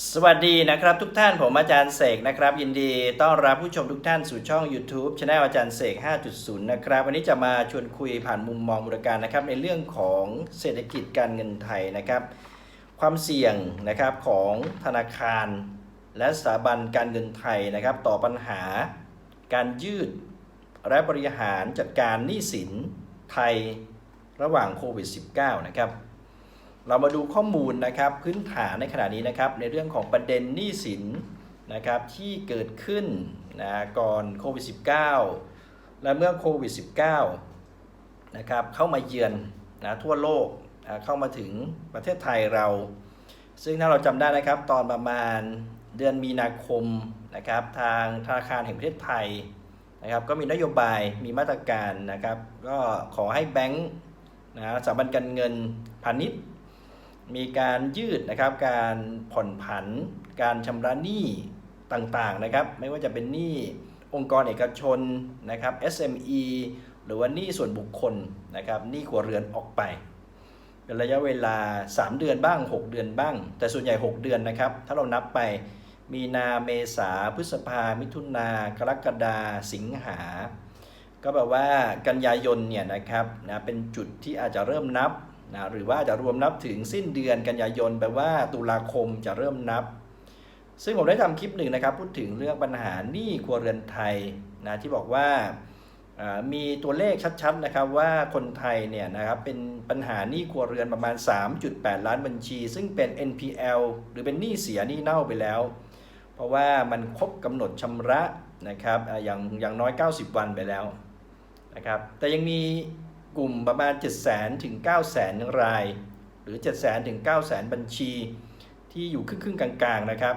สวัสดีนะครับทุกท่านผมอาจารย์เสกนะครับ ยินดีต้อนรับผู้ชมทุกท่านสู่ช่อง YouTube ช anel อาจารย์เสก 5.0 นะครับ วันนี้จะมาชวนคุยผ่านมุมมองมูลการนะครับในเรื่องของเศรษฐกิจการเงินไทยนะครับ ความเสี่ยงนะครับของธนาคาร และสถาบันการเงินไทยนะครับ ต่อปัญหา การยืด และบริหารจัดการหนี้สินไทยระหว่างโควิด -19 นะครับ เรามาดูข้อมูลนะครับพื้นฐานในขณะนี้นะครับ ในเรื่องของประเด็นหนี้สินนะครับที่เกิดขึ้นนะก่อนโควิด -19 และเมื่อโควิด -19 นะครับเข้ามาเยือนนะทั่วโลกนะเข้ามาถึงประเทศไทยเรา ซึ่งถ้าเราจำได้นะครับตอนประมาณเดือนมีนาคมนะครับทางธนาคารแห่งประเทศไทยนะครับก็มีนโยบายมีมาตรการนะครับ ก็ขอให้แบงก์นะสถาบันการเงินพาณิชย์ มีการยืดนะครับการผ่อนผัน การชำระหนี้ต่างๆนะครับ ไม่ว่าจะเป็นหนี้องค์กรเอกชนนะครับ SME หรือว่าหนี้ส่วนบุคคลนะครับหนี้ครัวเรือนออกไปเป็นระยะเวลา 3 เดือนบ้าง 6 เดือนบ้าง แต่ส่วนใหญ่ 6 เดือนนะครับ ถ้าเรานับไปมีนาเมษาพฤษภา มิถุนากรกฎาสิงหา ก็แบบว่ากันยายนเนี่ยนะครับนะเป็นจุดที่อาจจะเริ่มนับ นะหรือว่าจะรวมนับถึงสิ้นเดือนกันยายนแปลว่าตุลาคมจะเริ่มนับ ซึ่งผมได้ทำคลิปหนึ่งนะครับ พูดถึงเรื่องปัญหาหนี้ครัวเรือนไทยนะที่บอกว่ามีตัวเลขชัดๆนะครับว่าคนไทยเนี่ยนะครับเป็นปัญหาหนี้ครัวเรือนประมาณ 3.8 ล้านบัญชี ซึ่งเป็น NPL หรือเป็นหนี้เสียหนี้เน่าไปแล้ว เพราะว่ามันครบกำหนดชำระนะครับอย่างอย่างน้อย 90 วันไปแล้วนะครับแต่ยังมี กลุ่มประมาณ 7 0 0 0 0 0ถึง9 0 0 0 0 ราย หรือ7 0 0 0 0 0ถึง9 0 0 0 0 บัญชี ที่อยู่ครึ่งๆกลางๆนะครับ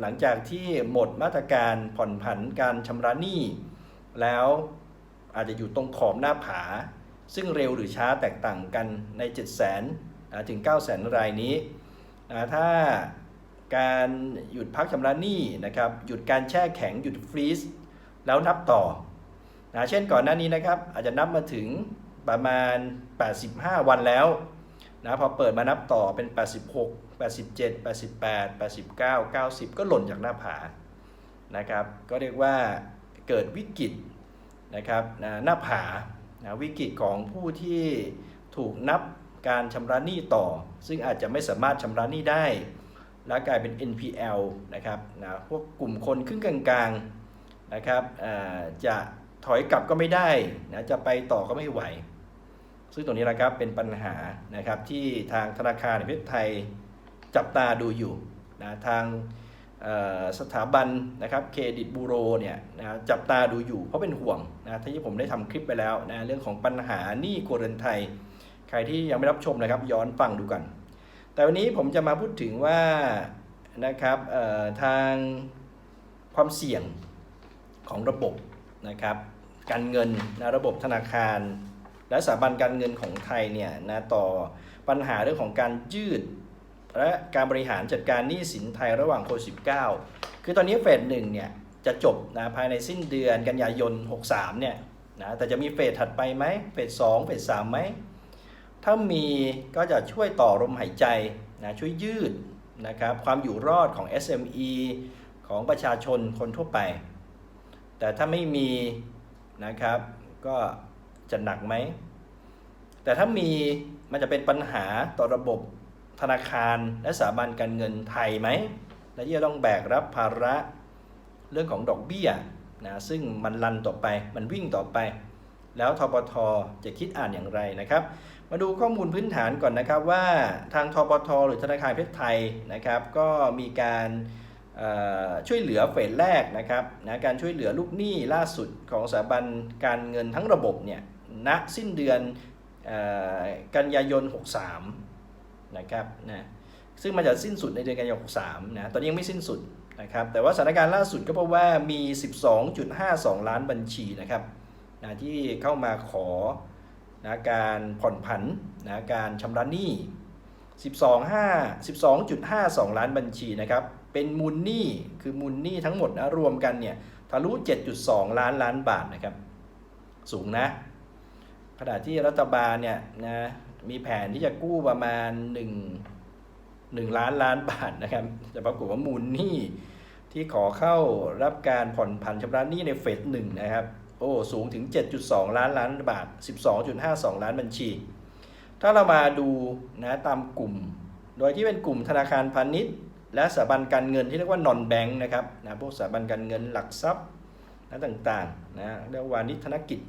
หลังจากที่หมดมาตรการผ่อนผันการชำระหนี้ แล้วอาจจะอยู่ตรงขอบหน้าผา ซึ่งเร็วหรือช้าแตกต่างกันใน 7 0 0 0 0ถึง 9 0 0 0 0 รายนี้อ่าถ้าการหยุดพักชำระหนี้นะครับ หยุดการแช่แข็งหยุดฟรีซแล้วนับต่อนะเช่นก่อนหน้านี้นะครับ อาจจะนับมาถึง ประมาณ 85 วันแล้วนะพอเปิดมานับต่อเป็น 86 87 88 89 90 ก็หล่นจากหน้าผานะครับ ก็เรียกว่าเกิดวิกฤตนะครับนะหน้าผานะวิกฤตของผู้ที่ถูกนับการชำระหนี้ต่อ ซึ่งอาจจะไม่สามารถชำระหนี้ได้ แล้วกลายเป็น NPL นะครับนะพวกกลุ่มคนครึ่งกลางๆนะครับจะถอยกลับก็ไม่ได้นะจะไปต่อก็ไม่ไหว ซึ่งตรงนี้นะครับเป็นปัญหานะครับที่ทางธนาคารแห่งประเทศไทยจับตาดูอยู่นะทางสถาบันนะครับเครดิตบูโรเนี่ยนะจับตาดูอยู่เพราะเป็นห่วงนะที่ผมได้ทำคลิปไปแล้วนะเรื่องของปัญหาหนี้ครัวเรือนไทย ใครที่ยังไม่รับชมนะครับย้อนฟังดูกัน แต่วันนี้ผมจะมาพูดถึงว่านะครับเอ่อทางความเสี่ยงของระบบนะครับการเงินนะระบบธนาคาร และสถาบันการเงินของไทยเนี่ยนะต่อปัญหาเรื่องของการยืด และการบริหารจัดการหนี้สินไทยระหว่างโควิด -19 คือตอนนี้เฟสหนึ่งเนี่ยจะจบนะภายในสิ้นเดือนกันยายน 63 เนี่ยนะแต่จะมีเฟสถัดไปไหมเฟส2เฟส3ไหมถ้ามีก็จะช่วยต่อลมหายใจนะช่วยยืดนะครับความอยู่รอดของ SME ของประชาชนคนทั่วไป แต่ถ้าไม่มีนะครับก็จะหนักไหม แต่ถ้ามีมันจะเป็นปัญหาต่อระบบธนาคารและสถาบันการเงินไทยไหม และที่จะต้องแบกรับภาระเรื่องของดอกเบี้ยนะซึ่งมันรันต่อไปมันวิ่งต่อไป แล้วทปทจะคิดอ่านอย่างไรนะครับ มาดูข้อมูลพื้นฐานก่อนนะครับว่าทางทปทหรือธนาคารเพชรไทยนะครับ ก็มีการช่วยเหลือเฟสแรกนะครับนะการช่วยเหลือลูกหนี้ล่าสุดของสถาบันการเงินทั้งระบบเนี่ยณสิ้นเดือน กันยายน 63 นะครับนะซึ่งมันจะสิ้นสุดในเดือนกันยายน 63 นะ ตอนนี้ยังไม่สิ้นสุดนะครับ แต่ว่าสถานการณ์ล่าสุดก็เพราะว่ามี 12.52 ล้านบัญชีนะครับนะที่เข้ามาขอนะการผ่อนผันนะการชำระหนี้ 12 5 12.52 ล้านบัญชีนะครับ เป็นมูลหนี้ คือมูลหนี้ทั้งหมดนะรวมกันเนี่ยทะลุ 7.2 ล้านล้านบาทนะครับ สูงนะ ขณะที่รัฐบาลเนี่ยนะมีแผนที่จะกู้ประมาณ1 1ล้านล้านบาทนะครับแต่ปรากฏว่ามูลหนี้ที่ขอเข้ารับการผ่อนผันชำระหนี้ในเฟสหนึ่งนะครับโอ้สูงถึง 7.2 ล้านล้านบาท 12.52 ล้านบัญชี ถ้าเรามาดูนะตามกลุ่ม โดยที่เป็นกลุ่มธนาคารพาณิชย์ และสถาบันการเงินที่เรียกว่านอนแบงค์นะครับนะพวกสถาบันการเงินหลักทรัพย์นะต่างๆนะเรียกว่านิธนกิจ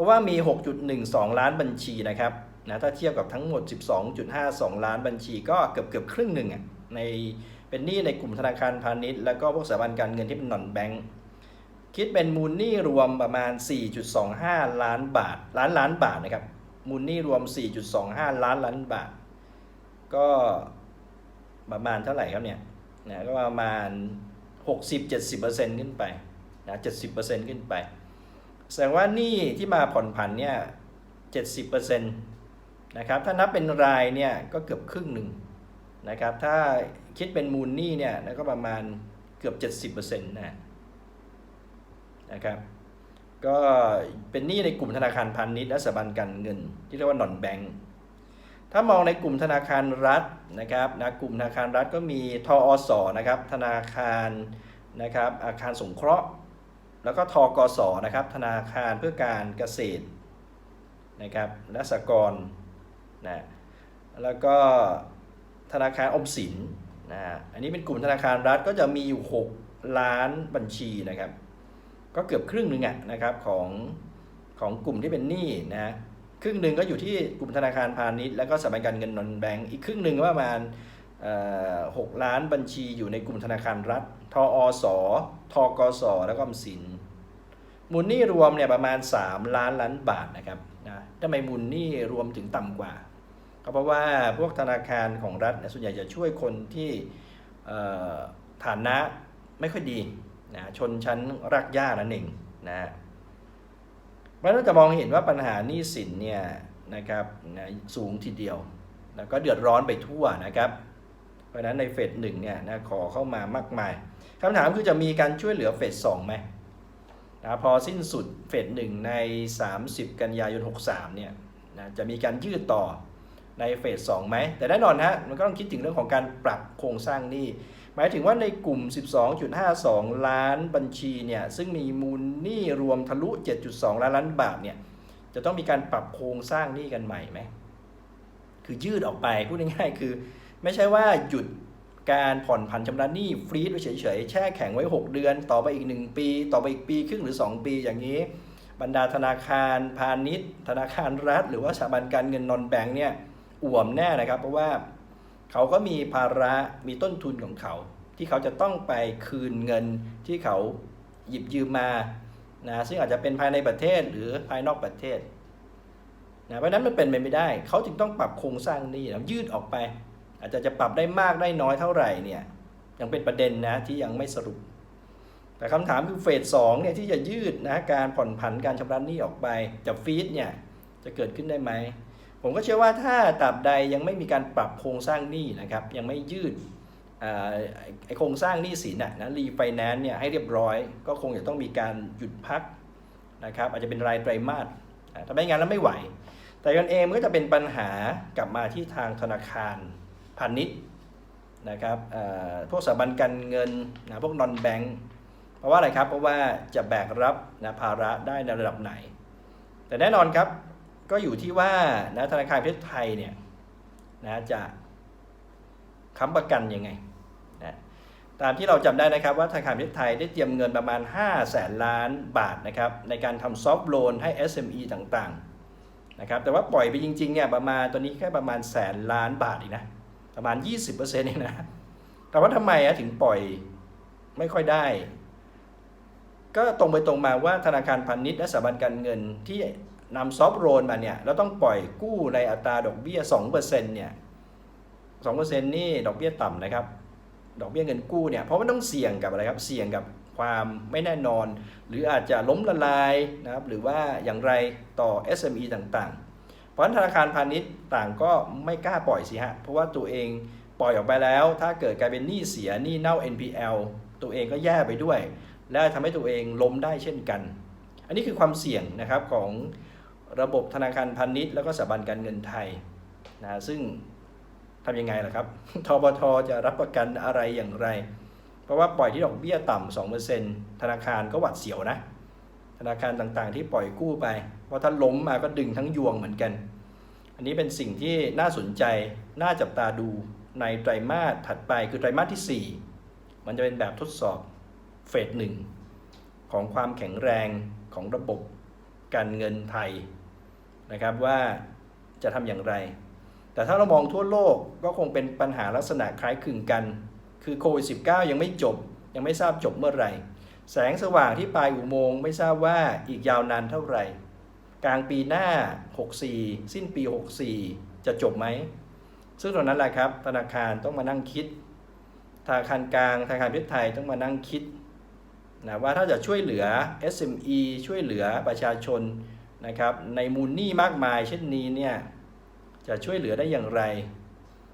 ราะว่ามี 6.12 ล้านบัญชีนะครับนะถ้าเทียบกับทั้งหมด 12.52 ล้านบัญชีก็เกือบเกือบครึ่งหนึ่งอะในเป็นหนี้ในกลุ่มธนาคารพาณิชย์ แล้วก็พวกสถาบันการเงินที่เป็นนอนแบงค์คิดเป็นมูลหนี้รวมประมาณ 4.25 ล้านบาท ล้านล้านบาทนะครับ มูลหนี้รวม 4.25 ล้านล้านบาท ก็ประมาณเท่าไหร่ครับเนี่ยนะก็ประมาณ 60-70%ขึ้นไปนะ70%ขึ้นไป แสดงว่าหนี้ที่มาผ่อนผันเนี่ย70%นะครับ ถ้านับเป็นรายเนี่ยก็เกือบครึ่งหนึ่งนะครับ ถ้าคิดเป็นมูลหนี้เนี่ยก็ประมาณเกือบ70%นะนะครับ ก็เป็นหนี้ในกลุ่มธนาคารพาณิชย์และสถาบันการเงิน ที่เรียกว่านอนแบงก์ถ้ามองในกลุ่มธนาคารรัฐนะครับนะกลุ่มธนาคารรัฐก็มีทอสนะครับ ธนาคารนะครับอาคารสงเคราะห์ แล้วก็ทกสนะครับ ธนาคารเพื่อการเกษตรนะครับและสกรนะแล้วก็ธนาคารอมสินนะอันนี้เป็นกลุ่มธนาคารรัฐก็จะมีอยู่ 6 ล้านบัญชีนะครับ ก็เกือบครึ่งหนึ่งอะนะครับของของกลุ่มที่เป็นหนี้นะครึ่งหนึ่งก็อยู่ที่กลุ่มธนาคารพาณิชย์แล้วก็สถาบันการเงินนอนแบงก์อีกครึ่งหนึ่งประมาณ เอ่อหกล้านบัญชีอยู่ในกลุ่มธนาคารรัฐ ทอสทกส แล้วก็ออมสิน มูลหนี้รวมเนี่ยประมาณ 3 ล้านล้านบาทนะครับนะทำไมมูลหนี้รวมถึงต่ำกว่า ก็เพราะว่าพวกธนาคารของรัฐเนี่ยส่วนใหญ่จะช่วยคนที่ฐานะไม่ค่อยดีนะชนชั้นรากหญ้านั่นเองนะเพราะนั้นจะมองเห็นว่าปัญหาหนี้สินเนี่ยนะครับนะสูงทีเดียว แล้วก็เดือดร้อนไปทั่วนะครับ เพราะฉะนั้นในเฟสหนึ่งเนี่ยนะขอเข้ามามากมายคำถามคือจะมีการช่วยเหลือเฟสสองไหมนะพอสิ้นสุดเฟสหนึ่งใน 30 กันยายน 63เนี่ยนะจะมีการยืดต่อในเฟส2ไหม แต่แน่นอนฮะมันก็ต้องคิดถึงเรื่องของการปรับโครงสร้างหนี้ หมายถึงว่าในกลุ่ม 12.52 ล้านบัญชีเนี่ยซึ่งมีมูลหนี้รวมทะลุ 7.2 ล้านล้านบาทเนี่ยจะต้องมีการปรับโครงสร้างหนี้กันใหม่ไหม คือยืดออกไปพูดง่ายๆคือ ไม่ใช่ว่าหยุดการผ่อนผันชำระหนี้ฟรีดไว้เฉยๆ แช่แข็งไว้ 6 เดือน ต่อไปอีก 1 ปี ต่อไปอีกปีครึ่งหรือ 2 ปีอย่างนี้ บรรดาธนาคารพาณิชย์ ธนาคารรัฐ หรือว่าสถาบันการเงินนอนแบงค์เนี่ยอ่วมแน่นะครับ เพราะว่าเขาก็มีภาระมีต้นทุนของเขา ที่เขาจะต้องไปคืนเงินที่เขาหยิบยืมมานะซึ่งอาจจะเป็นภายในประเทศหรือภายนอกประเทศนะเพราะนั้นมันเป็นไปไม่ได้ เขาจึงต้องปรับโครงสร้างนี้นะยืดออกไป อาจจะจะปรับได้มากได้น้อยเท่าไหร่เนี่ยยังเป็นประเด็นนะที่ยังไม่สรุป แต่คำถามคือเฟสสองเนี่ยที่จะยืดนะการผ่อนผันการชำระหนี้ออกไปจะฟีดเนี่ยจะเกิดขึ้นได้ไหม ผมก็เชื่อว่าถ้าตราบใดยังไม่มีการปรับโครงสร้างหนี้นะครับ ยังไม่ยืดไอโครงสร้างหนี้สินนะนะรีไฟแนนซ์เนี่ยให้เรียบร้อย ก็คงจะต้องมีการหยุดพักนะครับอาจจะเป็นรายไตรมาสถ้าไม่งั้นแล้วไม่ไหว แต่กันเองมันก็จะเป็นปัญหากลับมาที่ทางธนาคาร พาณิชย์นะครับพวกสถาบันการเงินนะพวกนอนแบงก์เพราะว่าอะไรครับ เพราะว่าจะแบกรับนะภาระได้ในระดับไหน แต่แน่นอนครับก็อยู่ที่ว่านะธนาคารประเทศไทยเนี่ยนะจะค้ำประกันยังไงนะตามที่เราจำได้นะครับว่าธนาคารประเทศไทยได้เตรียมเงินประมาณ5แสนล้านบาทนะครับในการทำซอฟท์โลนให้ SME ต่างๆนะครับแต่ว่าปล่อยไปจริงๆเนี่ยประมาณตอนนี้แค่ประมาณแสนล้านบาทเองนะ ประมาณ 20%เองนะแต่ว่าทำไมอะถึงปล่อยไม่ค่อยได้ ก็ตรงไปตรงมาว่าธนาคารพาณิชย์และสถาบันการเงินที่นำซอฟโลนมาเนี่ยเราต้องปล่อยกู้ในอัตราดอกเบี้ย 2%เนี่ย2%นี่ดอกเบี้ยต่ำนะครับ ดอกเบี้ยเงินกู้เนี่ยเพราะมันต้องเสี่ยงกับอะไรครับ เสี่ยงกับความไม่แน่นอน หรืออาจจะล้มละลายนะครับหรือว่าอย่างไรต่อ SME ต่างๆ ราะฉะนั้นธนาคารพาณิชย์ต่างก็ไม่กล้าปล่อยสิฮะ เพราะว่าตัวเองปล่อยออกไปแล้ว ถ้าเกิดกลายเป็นหนี้เสียหนี้เน่า NPL ตัวเองก็แย่ไปด้วย และทำให้ตัวเองล้มได้เช่นกัน อันนี้คือความเสี่ยงนะครับของระบบธนาคารพาณิชย์แล้วก็สถาบันการเงินไทยนะซึ่งทำยังไงล่ะครับทบทจะรับประกันอะไรอย่างไร เพราะว่าปล่อยที่ดอกเบี้ยต่ำ2%ธนาคารก็หวัดเสียวนะ ธนาคารต่างๆ ที่ปล่อยกู้ไปเพราะถ้าล้มมาก็ดึงทั้งยวงเหมือนกัน อันนี้เป็นสิ่งที่น่าสนใจ น่าจับตาดูในไตรมาสถัดไปคือไตรมาสที่ 4 มันจะเป็นแบบทดสอบเฟสหนึ่งของความแข็งแรงของระบบการเงินไทยนะครับว่าจะทำอย่างไร แต่ถ้าเรามองทั่วโลกก็คงเป็นปัญหาลักษณะคล้ายคลึงกัน คือโควิด -19 ยังไม่จบ ยังไม่ทราบจบเมื่อไหร่ แสงสว่างที่ปลายอุโมงค์ไม่ทราบว่าอีกยาวนานเท่าไหร่ กลางปีหน้า 64 สิ้นปี 64 จะจบไหม ซึ่งตรงนั้นแหละครับ ธนาคารต้องมานั่งคิด ธนาคารกลาง ธนาคารประเทศไทยต้องมานั่งคิดนะว่าถ้าจะช่วยเหลือ SME ช่วยเหลือประชาชนนะครับในมูลหนี้มากมาย เช่นนี้เนี่ยจะช่วยเหลือได้อย่างไร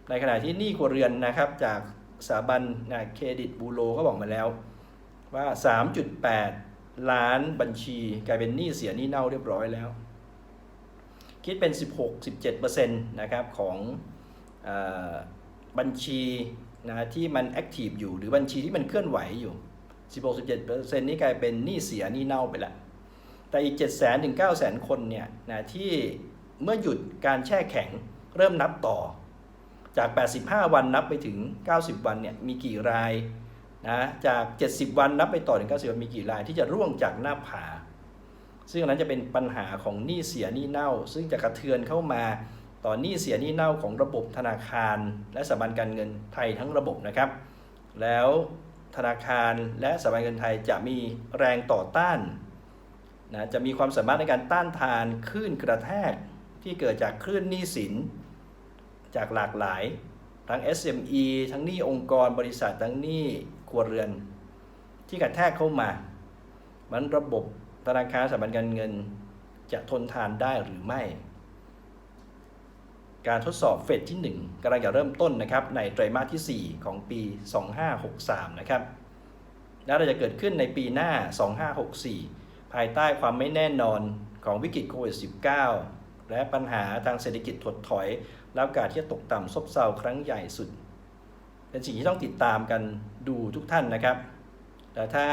ในขณะที่หนี้ครัวเรือนนะครับจากสถาบันนะเครดิตบูโรก็บอกมาแล้ว ว่า 3.8 ล้านบัญชีกลายเป็นหนี้เสียหนี้เน่าเรียบร้อยแล้ว คิดเป็น 16-17%นะครับของอบัญชีนะที่มันแอคทีฟอยู่หรือบัญชีที่มันเคลื่อนไหวอยู่ 16-17%นี้กลายเป็นหนี้เสียหนี้เน่าไปแล้วแต่อีก 7 0 0 0 0ถึง9 0 0 0 0 คนเนี่ยนะที่เมื่อหยุดการแช่แข็งเริ่มนับต่อจาก 85 วันนับไปถึง 90 วันเนี่ยมีกี่ราย นะจาก 70 วันนับไปต่อถึง90วันมีกี่รายที่จะร่วงจากหน้าผา ซึ่งอันนั้นจะเป็นปัญหาของหนี้เสียหนี้เน่า ซึ่งจะกระเทือนเข้ามาต่อหนี้เสียหนี้เน่าของระบบธนาคาร และสถาบันการเงินไทยทั้งระบบนะครับ แล้วธนาคารและสถาบันการเงินไทยจะมีแรงต่อต้านนะจะมีความสามารถในการต้านทานคลื่นกระแทกที่เกิดจากคลื่นหนี้สิน จากหลากหลาย ทั้ง SME ทั้งหนี้องค์กรบริษัททั้งหนี้ ครัวเรือน ที่กระแทกเข้ามามันระบบธนาคารสถาบันการเงิน จะทนทานได้หรือไม่ การทดสอบเฟสที่ 1กำลังจะเริ่มต้นนะครับในไตรมาสที่ 4 ของปี 2563 นะครับและเราจะเกิดขึ้นในปีหน้า 2564 ภายใต้ความไม่แน่นอนของวิกฤตโควิด -19 และปัญหาทางเศรษฐกิจถดถอย แล้วกาสที่จะตกต่ำซบเซาครั้งใหญ่สุด เป็นสิ่งที่ต้องติดตามกันดูทุกท่านนะครับแต่ถ้า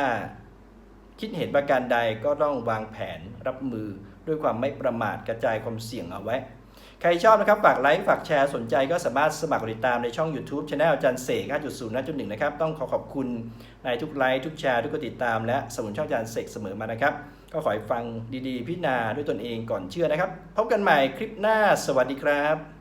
คิดเห็นประการใดก็ต้องวางแผนรับมือด้วยความไม่ประมาทกระจายความเสี่ยงเอาไว้ ใครชอบนะครับ ฝากไลค์ ฝากแชร์ สนใจก็สามารถสมัครติดตามในช่อง YouTube Channel อาจารย์เสก5.0 5.1 นะครับ ต้องขอขอบคุณในทุกไลค์ ทุกแชร์ ทุกกดติดตาม และสมุนช่องอาจารย์เสกเสมอมานะครับ ก็ขอให้ฟังดีๆ พิจารณาด้วยตนเองก่อนเชื่อนะครับ พบกันใหม่คลิปหน้า สวัสดีครับ